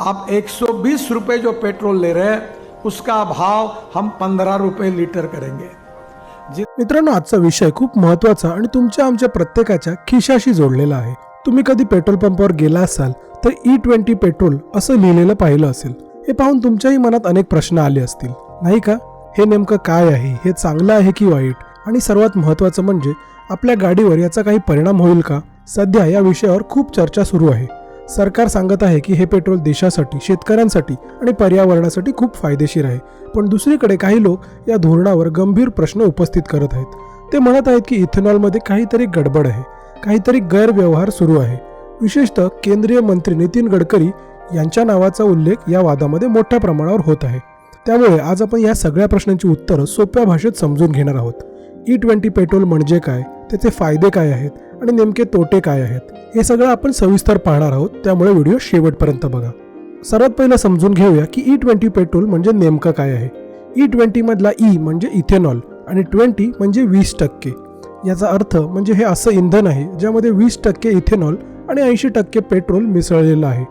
आप 120 रुपए जो पेट्रोल ले रहे हैं उसका भाव हम 15 रुपये लीटर करेंगे। मित्रांनो आजचा विषय खूप महत्त्वाचा आणि तुमच्या आमच्या प्रत्येकाच्या खिशाशी जोडलेला आहे. तुम्ही कधी पेट्रोल पंपावर गेला असाल तर ई ट्वेंटी पेट्रोल असं लिहिलेलं पाहिलं असेल. हे पाहून तुमच्याही मनात अनेक प्रश्न आले असतील. नाही का? हे नेमकं काय आहे? हे चांगलं आहे की वाईट? आणि सर्वात महत्त्वाचं म्हणजे आपल्या गाडीवर याचा काही परिणाम होईल का? सध्या या विषयावर खूप चर्चा सुरू आहे. सरकार सांगत आहे की हे पेट्रोल देशासाठी शेतकऱ्यांसाठी आणि पर्यावरणासाठी खूप फायदेशीर आहे. पण दुसरीकडे काही लोक या धोरणावर गंभीर प्रश्न उपस्थित करत आहेत. ते म्हणत आहेत की इथेनॉलमध्ये काहीतरी गडबड आहे. काहीतरी गैरव्यवहार सुरू आहे. विशेषतः केंद्रीय मंत्री नितीन गडकरी यांच्या नावाचा उल्लेख या वादामध्ये मोठ्या प्रमाणावर होत आहे. त्यामुळे आज आपण या सगळ्या प्रश्नांची उत्तरं सोप्या भाषेत समजून घेणार आहोत. ई ट्वेंटी पेट्रोल म्हणजे काय? त्याचे फायदे काय आहेत? आणि नेमके तोटे काय आहेत हे सगळं आपण सविस्तर पाहणार आहोत. त्यामुळे व्हिडिओ शेवटपर्यंत बघा. सर्वात पहिलं समजून घेऊया की ई ट्वेंटी पेट्रोल म्हणजे नेमकं काय आहे. E ई ट्वेंटीमधला ई e म्हणजे इथेनॉल आणि ट्वेंटी म्हणजे वीस टक्के. याचा अर्थ म्हणजे हे असं इंधन आहे ज्यामध्ये वीस टक्के इथेनॉल आणि ऐंशी टक्के पेट्रोल मिसळलेलं आहे.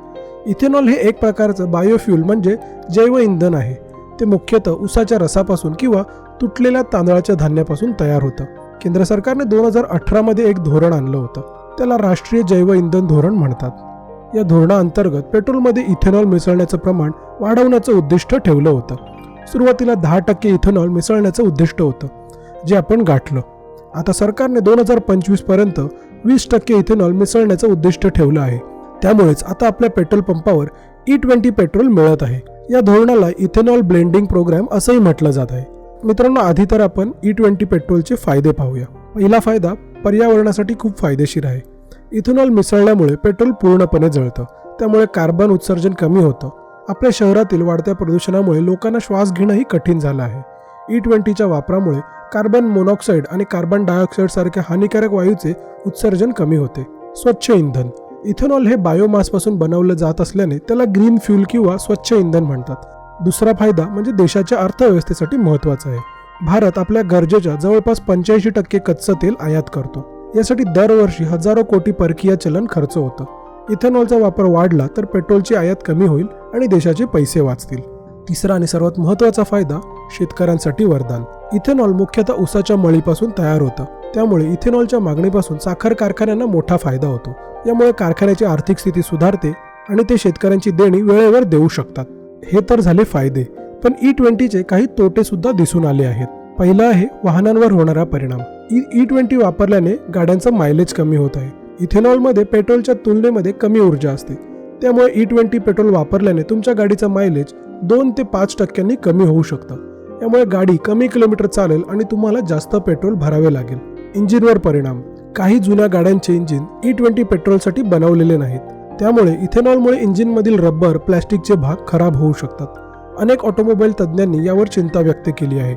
इथेनॉल हे एक प्रकारचं बायोफ्युल म्हणजे जैव इंधन आहे. ते मुख्यतः उसाच्या रसापासून किंवा तुटलेल्या तांदळाच्या धान्यापासून तयार होतं. केंद्र सरकारने दोन हजार अठरामध्ये एक धोरण आणलं होतं. त्याला राष्ट्रीय जैव इंधन धोरण म्हणतात. या धोरणाअंतर्गत पेट्रोलमध्ये इथेनॉल मिसळण्याचं प्रमाण वाढवण्याचं उद्दिष्ट ठेवलं होतं. सुरुवातीला दहा टक्के इथेनॉल मिसळण्याचं उद्दिष्ट होतं जे आपण गाठलं. आता सरकारने दोन हजार पंचवीसपर्यंत वीस टक्के इथेनॉल मिसळण्याचं उद्दिष्ट ठेवलं आहे. त्यामुळेच आता आपल्या पेट्रोल पंपावर ई ट्वेंटी पेट्रोल मिळत आहे. या धोरणाला इथेनॉल ब्लेंडिंग प्रोग्राम असंही म्हटलं जात आहे. मित्रांनो आधी तर आपण ई ट्वेंटी पेट्रोलचे फायदे पाहूया. पहिला फायदा पर्यावरणासाठी खूप फायदेशीर आहे. इथेनॉल मिसळल्यामुळे पेट्रोल पूर्णपणे जळतं. त्यामुळे कार्बन उत्सर्जन कमी होतं. आपल्या शहरातील वाढत्या प्रदूषणामुळे लोकांना श्वास घेणंही कठीण झालं आहे. ई ट्वेंटीच्या वापरामुळे कार्बन मोनॉक्साईड आणि कार्बन डायऑक्साईड सारख्या हानिकारक वायूचे उत्सर्जन कमी होते. स्वच्छ इंधन. इथेनॉल हे बायोमासपासून बनवलं जात असल्याने त्याला ग्रीन फ्यूल किंवा स्वच्छ इंधन म्हणतात. दुसरा फायदा म्हणजे देशाच्या अर्थव्यवस्थेसाठी महत्त्वाचा आहे. भारत आपल्या गरजेच्या जवळपास पंच्याऐंशी टक्के कच्चं तेल आयात करतो. यासाठी दरवर्षी हजारो कोटी परकीय चलन खर्च होतं. इथेनॉलचा वापर वाढला तर पेट्रोलची आयात कमी होईल आणि देशाचे पैसे वाचतील. तिसरा आणि सर्वात महत्त्वाचा फायदा शेतकऱ्यांसाठी वरदान. इथेनॉल मुख्यतः उसाच्या मळीपासून तयार होतं. त्यामुळे इथेनॉलच्या मागणीपासून साखर कारखान्यांना मोठा फायदा होतो. यामुळे कारखान्याची आर्थिक स्थिती सुधारते आणि ते शेतकऱ्यांची देणी वेळेवर देऊ शकतात. हे तर झाले फायदे पण e ई ट्वेंटीचे काही तोटे सुद्धा दिसून आले आहेत. पहिलं आहे वाहनांवर होणारा परिणाम. ई ट्वेंटी e वापरल्याने गाड्यांचं मायलेज कमी होत आहे. इथेनॉलमध्ये पेट्रोलच्या तुलनेमध्ये कमी ऊर्जा असते. त्यामुळे e ई ट्वेंटी पेट्रोल वापरल्याने तुमच्या गाडीचं मायलेज दोन ते पाच टक्क्यांनी कमी होऊ शकतं. त्यामुळे गाडी कमी किलोमीटर चालेल आणि तुम्हाला जास्त पेट्रोल भरावे लागेल. इंजिनवर परिणाम. काही जुन्या गाड्यांचे इंजिन ई ट्वेंटी पेट्रोलसाठी बनवलेले नाहीत. त्यामुळे इथेनॉलमुळे इंजिनमधील रबर प्लॅस्टिकचे भाग खराब होऊ शकतात. अनेक ऑटोमोबाईल तज्ज्ञांनी यावर चिंता व्यक्त केली आहे.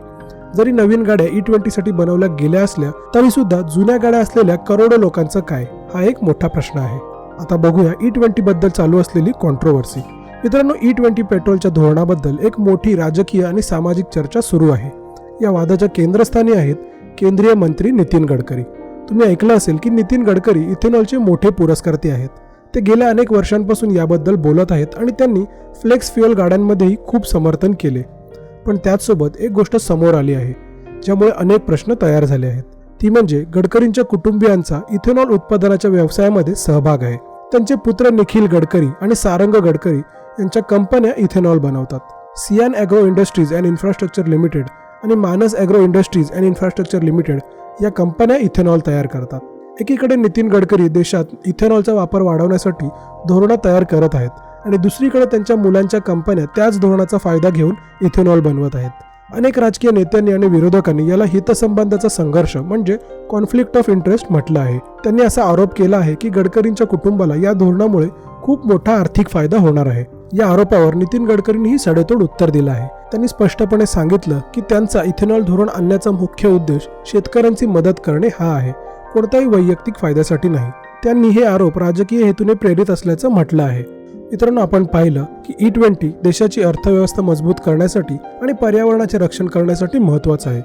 जरी नवीन गाड्या e ई ट्वेंटीसाठी बनवल्या गेल्या असल्या तरी सुद्धा जुन्या गाड्या असलेल्या करोडो लोकांचं काय? हा एक मोठा प्रश्न आहे. आता बघूया e ई ट्वेंटी बद्दल चालू असलेली कॉन्ट्रोवर्सी मित्रांनो e ई ट्वेंटी पेट्रोलच्या धोरणाबद्दल एक मोठी राजकीय आणि सामाजिक चर्चा सुरू आहे. या वादाच्या केंद्रस्थानी आहेत केंद्रीय मंत्री नितीन गडकरी. तुम्ही ऐकलं असेल की नितीन गडकरी इथेनॉलचे मोठे पुरस्कर्ते आहेत. ते गेल्या अनेक वर्षांपासून याबद्दल बोलत आहेत आणि त्यांनी फ्लेक्स फ्युअल गाड्यांमध्येही खूप समर्थन केले. पण त्याचसोबत एक गोष्ट समोर आली आहे ज्यामुळे अनेक प्रश्न तयार झाले आहेत. ती म्हणजे गडकरींच्या कुटुंबियांचा इथेनॉल उत्पादनाच्या व्यवसायामध्ये सहभाग आहे. त्यांचे पुत्र निखिल गडकरी आणि सारंग गडकरी यांच्या कंपन्या इथेनॉल बनवतात. Siyan agro industries and infrastructure limited आणि Manas agro industries and infrastructure limited या कंपन्या इथेनॉल तयार करतात. एकीकडे नितीन गडकरी देशात इथेनॉलचा वापर वाढवण्यासाठी धोरणं तयार करत आहेत आणि दुसरीकडे त्यांच्या मुलांच्या कंपन्या त्याच धोरणाचा फायदा घेऊन इथेनॉल बनवत आहेत. अनेक राजकीय नेत्यांनी आणि विरोधकांनी याला हितसंबंधाचा संघर्ष म्हणजे कॉन्फ्लिक्ट ऑफ इंटरेस्ट म्हटलं आहे. त्यांनी असा आरोप केला आहे की गडकरींच्या कुटुंबाला या धोरणामुळे खूप मोठा आर्थिक फायदा होणार आहे. या आरोपावर नितीन गडकरींनीही सडेतोड उत्तर दिलं आहे. त्यांनी स्पष्टपणे सांगितलं की त्यांचा इथेनॉल धोरण आणण्याचा मुख्य उद्देश शेतकऱ्यांची मदत करणे हा आहे. कोणत्याही वैयक्तिक फायद्यासाठी नाही. त्यांनी हे आरोप राजकीय हेतूने प्रेरित असल्याचं म्हटलं आहे. मित्रांनो आपण पाहिलं की e ई ट्वेंटी देशाची अर्थव्यवस्था मजबूत करण्यासाठी आणि पर्यावरणाचे रक्षण करण्यासाठी महत्त्वाचं आहे.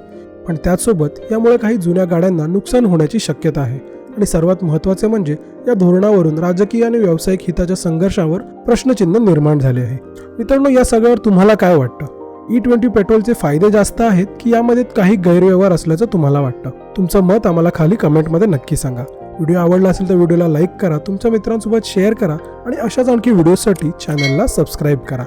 पण त्याचसोबत यामुळे काही जुन्या गाड्यांना नुकसान होण्याची शक्यता आहे. आणि सर्वात महत्त्वाचे म्हणजे या धोरणावरून राजकीय आणि व्यावसायिक हिताच्या संघर्षावर प्रश्नचिन्ह निर्माण झाले आहे. मित्रांनो या सगळ्यावर तुम्हाला काय वाटतं? ई ट्वेंटी पेट्रोलचे फायदे जास्त आहेत की यामध्ये काही गैरव्यवहार असल्याचं तुम्हाला वाटतं? तुमचं मत आम्हाला खाली कमेंटमध्ये नक्की सांगा. व्हिडिओ आवडला असेल तर व्हिडिओला लाईक करा तुमच्या मित्रांसोबत शेअर करा आणि अशाच आणखी व्हिडिओसाठी चॅनलला सबस्क्राईब करा.